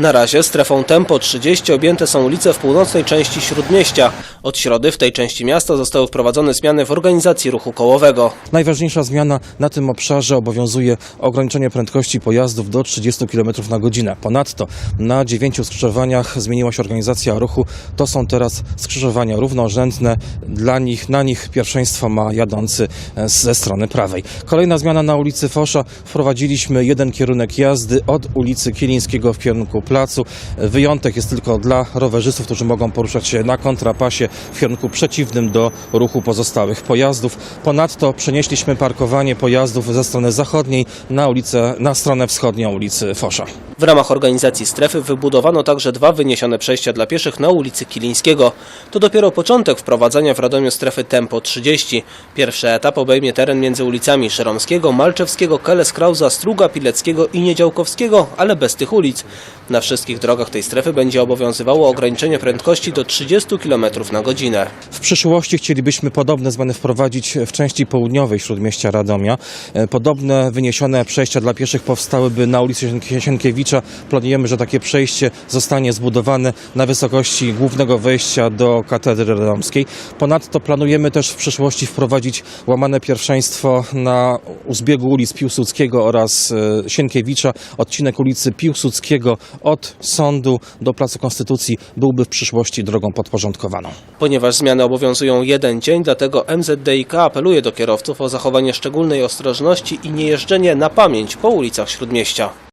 Na razie strefą tempo 30 objęte są ulice w północnej części Śródmieścia. Od środy w tej części miasta zostały wprowadzone zmiany w organizacji ruchu kołowego. Najważniejsza zmiana na tym obszarze obowiązuje ograniczenie prędkości pojazdów do 30 km na godzinę. Ponadto na dziewięciu skrzyżowaniach zmieniła się organizacja ruchu. To są teraz skrzyżowania równorzędne. Dla nich, na nich pierwszeństwo ma jadący e, ze strony prawej. Kolejna zmiana na ulicy Fosza. Wprowadziliśmy jeden kierunek jazdy od ulicy Kielińskiego w kierunku placu. Wyjątek jest tylko dla rowerzystów, którzy mogą poruszać się na kontrapasie w kierunku przeciwnym do ruchu pozostałych pojazdów. Ponadto przenieśliśmy parkowanie pojazdów ze strony zachodniej na ulicę, na stronę wschodnią ulicy Fosza. W ramach organizacji strefy wybudowano także dwa wyniesione przejścia dla pieszych na ulicy Kilińskiego. To dopiero początek wprowadzania w Radomiu strefy Tempo 30. Pierwszy etap obejmie teren między ulicami Szeromskiego, Malczewskiego, Keleskrauza, Struga, Pileckiego i Niedziałkowskiego, ale bez tych ulic. Na wszystkich drogach tej strefy będzie obowiązywało ograniczenie prędkości do 30 km na godzinę. W przyszłości chcielibyśmy podobne zmiany wprowadzić w części południowej Śródmieścia Radomia. E, Podobne wyniesione przejścia dla pieszych powstałyby na ulicy Sienk- Planujemy, że takie przejście zostanie zbudowane na wysokości głównego wejścia do katedry radomskiej. Ponadto planujemy też w przyszłości wprowadzić łamane pierwszeństwo na u zbiegu ulic Piłsudskiego oraz e, Sienkiewicza. Odcinek ulicy Piłsudskiego od sądu do Placu Konstytucji byłby w przyszłości drogą podporządkowaną. Ponieważ zmiany obowiązują jeden dzień, dlatego MZDiK apeluje do kierowców o zachowanie szczególnej ostrożności i niejeżdżenie na pamięć po ulicach Śródmieścia.